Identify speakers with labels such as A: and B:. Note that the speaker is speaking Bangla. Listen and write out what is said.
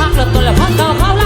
A: พักเริ่มต้นแล้วพักต่อเขา